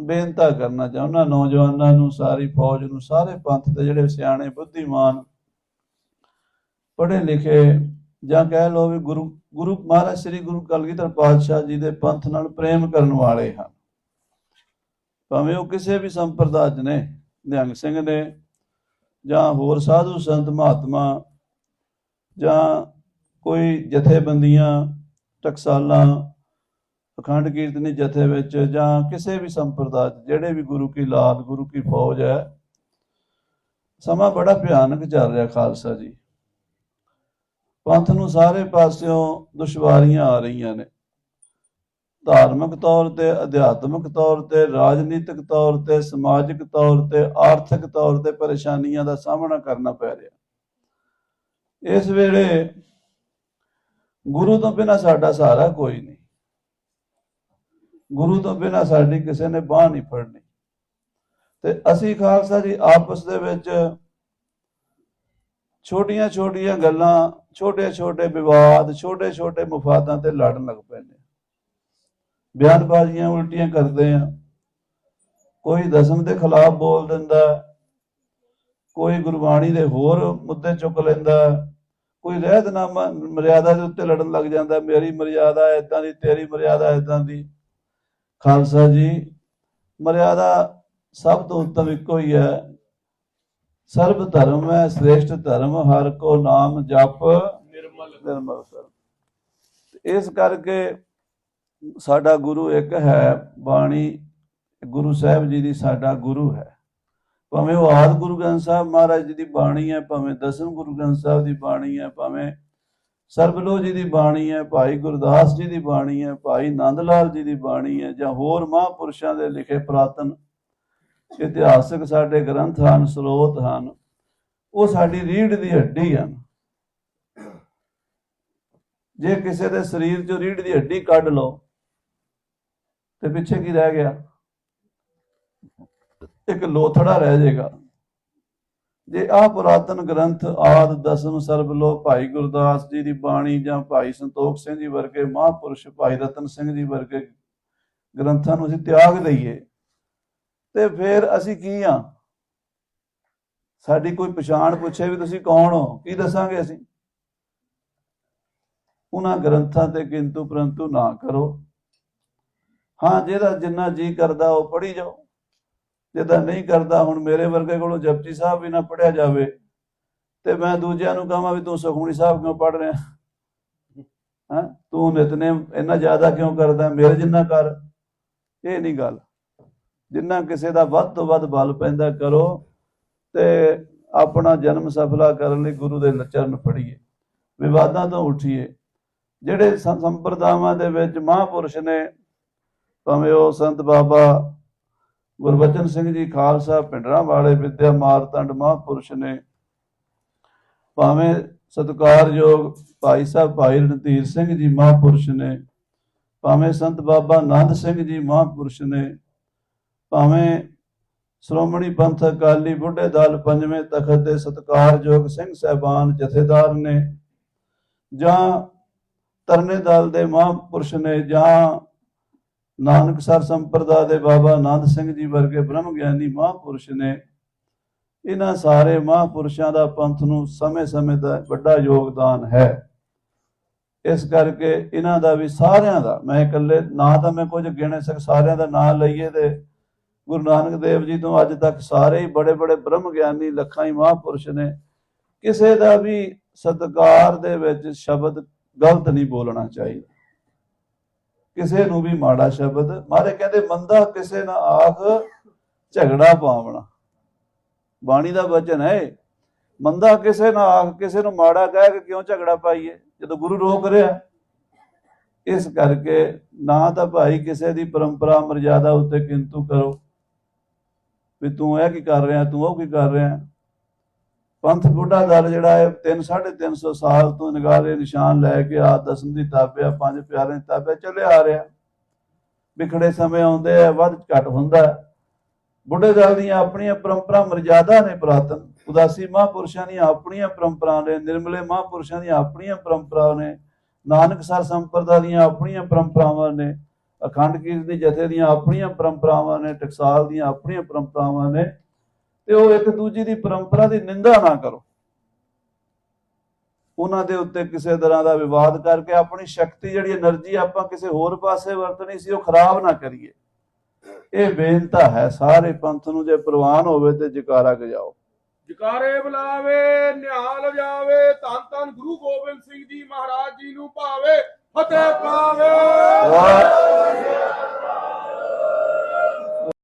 ਬੇਨਤਾ ਕਰਨਾ ਚਾਹੁੰਦਾ ਨੌਜਵਾਨਾਂ ਨੂੰ, ਸਾਰੀ ਫੌਜ ਨੂੰ, ਸਾਰੇ ਪੰਥ ਦੇ ਜਿਹੜੇ ਸਿਆਣੇ, ਬੁੱਧੀਮਾਨ, ਪੜ੍ਹੇ ਲਿਖੇ ਜਾਂ ਕਹਿ ਲਓ ਵੀ ਗੁਰੂ ਗੁਰੂ ਮਹਾਰਾਜ ਸ੍ਰੀ ਗੁਰੂ ਕਲਗੀਧਰ ਪਾਤਸ਼ਾਹ ਜੀ ਦੇ ਪੰਥ ਨਾਲ ਪ੍ਰੇਮ ਕਰਨ ਵਾਲੇ ਹਨ। ਭਾਵੇਂ ਉਹ ਕਿਸੇ ਵੀ ਸੰਪਰਦਾ ਚ ਨੇ, ਨਿਹੰਗ ਸਿੰਘ ਨੇ ਜਾਂ ਹੋਰ ਸਾਧੂ ਸੰਤ, ਮਹਾਤਮਾ ਜਾਂ ਕੋਈ ਜਥੇਬੰਦੀਆਂ, ਟਕਸਾਲਾਂ ਅਖੰਡ ਕੀਰਤਨੀ ਜਥੇ ਵਿੱਚ ਜਾਂ ਕਿਸੇ ਵੀ ਸੰਪਰਦਾ 'ਚ, ਜਿਹੜੇ ਵੀ ਗੁਰੂ ਕੀ ਲਾਲ, ਗੁਰੂ ਕੀ ਫੌਜ ਹੈ, ਸਮਾਂ ਬੜਾ ਭਿਆਨਕ ਚੱਲ ਰਿਹਾ ਖਾਲਸਾ ਜੀ। ਪੰਥ ਨੂੰ ਸਾਰੇ ਪਾਸਿਓਂ ਦੁਸ਼ਵਾਰੀਆਂ ਆ ਰਹੀਆਂ ਨੇ। ਧਾਰਮਿਕ ਤੌਰ ਤੇ, ਅਧਿਆਤਮਿਕ ਤੌਰ ਤੇ, ਰਾਜਨੀਤਿਕ ਤੌਰ ਤੇ, ਸਮਾਜਿਕ ਤੌਰ ਤੇ, ਆਰਥਿਕ ਤੌਰ ਤੇ ਪਰੇਸ਼ਾਨੀਆਂ ਦਾ ਸਾਹਮਣਾ ਕਰਨਾ ਪੈ ਰਿਹਾ। ਇਸ ਵੇਲੇ ਗੁਰੂ ਤੋਂ ਬਿਨਾਂ ਸਾਡਾ ਸਹਾਰਾ ਕੋਈ ਨਹੀਂ। ਗੁਰੂ ਤੋਂ ਬਿਨਾਂ ਸਾਡੀ ਕਿਸੇ ਨੇ ਬਾਹ ਨਹੀਂ ਫੜਨੀ। ਤੇ ਅਸੀਂ ਖਾਲਸਾ ਜੀ ਆਪਸ ਦੇ ਵਿੱਚ ਛੋਟੀਆਂ ਛੋਟੀਆਂ ਗੱਲਾਂ ਛੋਟੇ ਛੋਟੇ ਵਿਵਾਦ ਛੋਟੇ ਛੋਟੇ ਮਫਾਦਾਂ ਤੇ ਲੜਨ ਲੱਗ ਪੈਂਦੇ ਬਿਆਨਬਾਜ਼ੀਆਂ ਉਲਟੀਆਂ ਕਰਦੇ ਆ ਕੋਈ ਦਸਮ ਦੇ ਖਿਲਾਫ ਬੋਲ ਦਿੰਦਾ ਕੋਈ ਗੁਰਬਾਣੀ ਦੇ ਹੋਰ ਮੁੱਦੇ ਚੁੱਕ ਲੈਂਦਾ ਕੋਈ ਰਹਿਤਨਾਮਾ ਮਰਿਆਦਾ ਦੇ ਉੱਤੇ ਲੜਨ ਲੱਗ ਜਾਂਦਾ ਮੇਰੀ ਮਰਿਆਦਾ ਇਦਾਂ ਦੀ, ਤੇਰੀ ਮਰਿਆਦਾ ਇਦਾਂ ਦੀ। ਖਾਲਸਾ ਜੀ, ਮਰਿਆਦਾ ਸਭ ਤੋਂ ਉੱਤਮ ਇੱਕੋ ਹੀ ਹੈ। ਸਰਬ ਧਰਮ ਹੈ, ਸ੍ਰੇਸ਼ਟ ਧਰਮ, ਹਰ ਕੋ ਨਾਮ ਜਪ ਨਿਰਮਲ। ਨਿਰਮਲ ਕਰਮ ਇਸ ਕਰਕੇ ਸਾਡਾ ਗੁਰੂ ਇੱਕ ਹੈ, ਬਾਣੀ ਗੁਰੂ ਸਾਹਿਬ ਜੀ ਦੀ ਸਾਡਾ ਗੁਰੂ ਹੈ। ਭਾਵੇਂ ਉਹ ਆਦ ਗੁਰੂ ਗ੍ਰੰਥ ਸਾਹਿਬ ਮਹਾਰਾਜ ਜੀ ਦੀ ਬਾਣੀ ਹੈ, ਭਾਵੇਂ ਦਸਮ ਗੁਰੂ ਗ੍ਰੰਥ ਸਾਹਿਬ ਦੀ ਬਾਣੀ ਹੈ, ਭਾਵੇਂ ਸਰਬਲੋ ਜੀ ਦੀ ਬਾਣੀ ਹੈ, ਭਾਈ ਗੁਰਦਾਸ ਜੀ ਦੀ ਬਾਣੀ ਹੈ, ਭਾਈ ਨੰਦ ਲਾਲ ਜੀ ਦੀ ਬਾਣੀ ਹੈ ਜਾਂ ਹੋਰ ਮਹਾਂਪੁਰਸ਼ਾਂ ਦੇ ਲਿਖੇ ਪ੍ਰਾਤਨ ਇਤਿਹਾਸਕ ਸਾਡੇ ਗ੍ਰੰਥ ਹਨ, ਸਰੋਤ ਹਨ, ਉਹ ਸਾਡੀ ਰੀੜ ਦੀ ਹੱਡੀ ਹਨ। ਜੇ ਕਿਸੇ ਦੇ ਸਰੀਰ ਚੋਂ ਰੀੜ ਦੀ ਹੱਡੀ ਕੱਢ ਲਓ, ਤੇ ਪਿੱਛੇ ਕੀ ਰਹਿ ਗਿਆ? ਇੱਕ ਲੋਥੜਾ ਰਹਿ ਜਾਏਗਾ। ਜੇ ਆਹ ਪੁਰਾਤਨ ਗ੍ਰੰਥ ਆਦ ਦਸਮ ਸਰਬ ਲੋ ਭਾਈ ਗੁਰਦਾਸ ਜੀ ਦੀ ਬਾਣੀ ਜਾਂ ਭਾਈ ਸੰਤੋਖ ਸਿੰਘ ਜੀ ਵਰਗੇ ਮਹਾਂਪੁਰਸ਼ ਭਾਈ ਰਤਨ ਸਿੰਘ ਜੀ ਵਰਗੇ ਗ੍ਰੰਥਾਂ ਨੂੰ ਅਸੀਂ ਤਿਆਗ ਦਈਏ, ਤੇ ਫਿਰ ਅਸੀਂ ਕੀ ਆ? ਸਾਡੀ ਕੋਈ ਪਛਾਣ ਪੁੱਛੇ ਵੀ ਤੁਸੀਂ ਕੌਣ ਹੋ? ਕੀ ਦੱਸਾਂਗੇ ਅਸੀਂ? ਉਹਨਾਂ ਗ੍ਰੰਥਾਂ ਤੇ ਕਿੰਤੂ ਪਰੰਤੂ ਨਾ ਕਰੋ। ਹਾਂ, ਜਿਹਦਾ ਜਿੰਨਾ ਜੀ ਕਰਦਾ ਉਹ ਪੜ੍ਹੀ ਜਾਓ। ਜਿਹਦਾ ਨਹੀਂ ਕਰਦਾ, ਹੁਣ ਮੇਰੇ ਵਰਗੇ ਕੋਲੋਂ ਜਪਜੀ ਸਾਹਿਬ ਵੀ ਨਾ ਪੜਿਆ ਜਾਵੇ, ਤੇ ਮੈਂ ਦੂਜਿਆਂ ਨੂੰ ਕਹਾਂ ਵੀ ਤੂੰ ਸੁਖਮਨੀ ਸਾਹਿਬ ਕਿਉਂ ਪੜ ਰਿਹਾ? ਹਾਂ? ਤੂੰ ਨਿਤਨੇਮ ਇੰਨਾ ਜ਼ਿਆਦਾ ਕਿਉਂ ਕਰਦਾ? ਮੇਰੇ ਜਿੰਨਾ ਕਰ। ਇਹ ਨਹੀਂ ਗੱਲ। ਜਿੰਨਾ ਕਿਸੇ ਦਾ ਵੱਧ ਤੋਂ ਵੱਧ ਬਲ ਪੈਂਦਾ, ਕਰੋ ਤੇ ਆਪਣਾ ਜਨਮ ਸਫਲਾ ਕਰਨ ਲਈ ਗੁਰੂ ਦੇ ਚਰਨ ਫੜੀਏ। ਵਿਵਾਦਾਂ ਤੋਂ ਉਠੀਏ। ਜਿਹੜੇ ਸੰਪਰਦਾਵਾਂ ਦੇ ਵਿੱਚ ਮਹਾਂਪੁਰਸ਼ ਨੇ, ਭਾਵੇਂ ਉਹ ਸੰਤ ਬਾਬਾ ਗੁਰਬਚਨ ਸਿੰਘ ਜੀ ਖਾਲਸਾ ਪਿੰਡਰਾਂ ਵਾਲੇ ਵਿਦਿਆ ਮਾਰਤੰਡ ਮਹਾਂਪੁਰਸ਼ ਨੇ ਭਾਵੇਂ ਸਤਿਕਾਰਯੋਗ ਭਾਈ ਸਾਹਿਬ ਭਾਈ ਰਣਧੀਰ ਸਿੰਘ ਜੀ ਮਹਾਂਪੁਰਸ਼ ਨੇ, ਭਾਵੇਂ ਸੰਤ ਬਾਬਾ ਨੰਦ ਸਿੰਘ ਜੀ ਮਹਾਂਪੁਰਸ਼ ਨੇ, ਭਾਵੇਂ ਸ਼੍ਰੋਮਣੀ ਪੰਥ ਅਕਾਲੀ ਬੁੱਢੇ ਦਲ ਪੰਜਵੇਂ ਤਖਤ ਦੇ ਸਤਿਕਾਰਯੋਗ ਸਿੰਘ ਸਹਿਬਾਨ ਜਥੇਦਾਰ ਨੇ ਜਾਂ ਤਰਨੇ ਦਲ ਦੇ ਮਹਾਂਪੁਰਸ਼ ਨੇ ਜਾਂ ਨਾਨਕਸਰ ਸੰਪਰਦਾ ਦੇ ਬਾਬਾ ਆਨੰਦ ਸਿੰਘ ਜੀ ਵਰਗੇ ਬ੍ਰਹਮ ਗਿਆਨੀ ਮਹਾਂਪੁਰਸ਼ ਨੇ ਇਹਨਾਂ ਸਾਰੇ ਮਹਾਂਪੁਰਸ਼ਾਂ ਦਾ ਪੰਥ ਨੂੰ ਸਮੇਂ-ਸਮੇਂ ਦਾ ਵੱਡਾ ਯੋਗਦਾਨ ਹੈ। ਇਸ ਕਰਕੇ ਇਹਨਾਂ ਦਾ ਵੀ ਸਾਰਿਆਂ ਦਾ, ਮੈਂ ਇਕੱਲੇ, ਨਾ ਤਾਂ ਮੈਂ ਕੁਝ ਗਿਣੇ ਸਕ, ਸਾਰਿਆਂ ਦਾ ਨਾਂ ਲਈਏ ਤੇ ਗੁਰੂ ਨਾਨਕ ਦੇਵ ਜੀ ਤੋਂ ਅੱਜ ਤੱਕ ਸਾਰੇ ਹੀ ਬੜੇ ਬੜੇ ਬ੍ਰਹਮ ਗਿਆਨੀ, ਲੱਖਾਂ ਹੀ ਮਹਾਂਪੁਰਸ਼ ਨੇ। ਕਿਸੇ ਦਾ ਵੀ ਸਤਕਾਰ ਦੇ ਵਿੱਚ ਸ਼ਬਦ ਗਲਤ ਨਹੀਂ ਬੋਲਣਾ ਚਾਹੀਦਾ। ਕਿਸੇ ਨੂੰ ਵੀ ਮਾੜਾ ਸ਼ਬਦ, ਮਾਰੇ ਕਹਿੰਦੇ ਮੰਦਾ ਕਿਸੇ ਨਾ ਆਖ ਝਗੜਾ ਪਾਵਣਾ। ਬਾਣੀ ਦਾ ਵਚਨ ਹੈ ਮੰਦਾ ਕਿਸੇ ਨਾ ਆਖ, ਕਿਸੇ ਨੂੰ ਮਾੜਾ ਕਹਿ ਕੇ ਕਿਉਂ ਝਗੜਾ ਪਾਈਏ? ਜਦੋਂ ਗੁਰੂ ਰੋਕ ਰਿਹਾ, ਇਸ ਕਰਕੇ ਨਾ ਤਾਂ ਭਾਈ ਕਿਸੇ ਦੀ ਪਰੰਪਰਾ ਮਰਜ਼ਾਦਾ ਉੱਤੇ ਕਿੰਤੂ ਕਰੋ। ਵੀ ਤੂੰ ਇਹ ਕੀ ਕਰ ਰਿਹਾ, ਤੂੰ ਉਹ ਕੀ ਕਰ ਰਿਹਾ। ਪੰਥ ਬੁੱਢਾ ਦਲ ਜਿਹੜਾ ਹੈ 3 350 ਸਾਲ ਤੋਂ ਨਿਗਾਰੇ ਨਿਸ਼ਾਨ ਲੈ ਕੇ ਆ ਦਸਮ ਦੀ ਤਾਬਿਆ ਪੰਜ ਪਿਆਰਿਆਂ ਦੀ ਤਾਬਿਆ ਚੱਲਿਆ ਆ ਰਿਹਾ। ਵਿਖੜੇ ਸਮੇਂ ਆਉਂਦੇ ਆ, ਵੱਧ ਘਟ ਹੁੰਦਾ ਬੁੱਢੇ ਦਲ ਦੀਆਂ ਆਪਣੀਆਂ ਪਰੰਪਰਾ ਮਰਜ਼ਾਦਾ ਨੇ ਪੁਰਾਤਨ। ਉਦਾਸੀ ਮਹਾਂਪੁਰਸ਼ਾਂ ਦੀਆਂ ਆਪਣੀਆਂ ਪਰੰਪਰਾ ਨੇ, ਨਿਰਮਲੇ ਮਹਾਂਪੁਰਸ਼ਾਂ ਦੀਆਂ ਆਪਣੀਆਂ ਪਰੰਪਰਾ ਨੇ, ਨਾਨਕ ਸਰ ਸੰਪਰਦਾ ਦੀਆਂ ਆਪਣੀਆਂ ਪਰੰਪਰਾਵਾਂ ਨੇ, ਅਖੰਡ ਕੀਰਤਨੀ ਜਥੇ ਦੀਆਂ ਆਪਣੀਆਂ ਪਰੰਪਰਾਵਾਂ ਨੇ, ਟਕਸਾਲ ਦੀਆਂ ਆਪਣੀਆਂ ਪਰੰਪਰਾਵਾਂ ਨੇ ਤੇ ਉਹ ਇੱਕ ਦੂਜੀ ਦੀ ਪਰੰਪਰਾ ਦੀ ਨਿੰਦਾ ਨਾ ਕਰੋ। ਉਹਨਾਂ ਦੇ ਉੱਤੇ ਕਿਸੇ ਤਰ੍ਹਾਂ ਦਾ ਵਿਵਾਦ ਕਰਕੇ ਆਪਣੀ ਸ਼ਕਤੀ ਜਿਹੜੀ એનર્ਜੀ ਆਪਾਂ ਕਿਸੇ ਹੋਰ ਪਾਸੇ ਵਰਤਣੀ ਸੀ ਉਹ ਖਰਾਬ ਨਾ ਕਰੀਏ। ਇਹ ਬੇਨਤਾ ਹੈ ਸਾਰੇ ਪੰਥ ਨੂੰ ਜੇ ਪ੍ਰਵਾਨ ਹੋਵੇ ਤੇ ਜਕਾਰਾ ਗਜਾਓ। ਜਕਾਰੇ ਬੁਲਾਵੇ ਨਿਹਾਲ ਜਾਵੇ ਧੰਨ ਧੰਨ ਗੁਰੂ ਗੋਬਿੰਦ ਸਿੰਘ ਜੀ ਮਹਾਰਾਜ ਜੀ ਨੂੰ ਭਾਵੇ ਫਤਿਹ ਪਾਵੇ।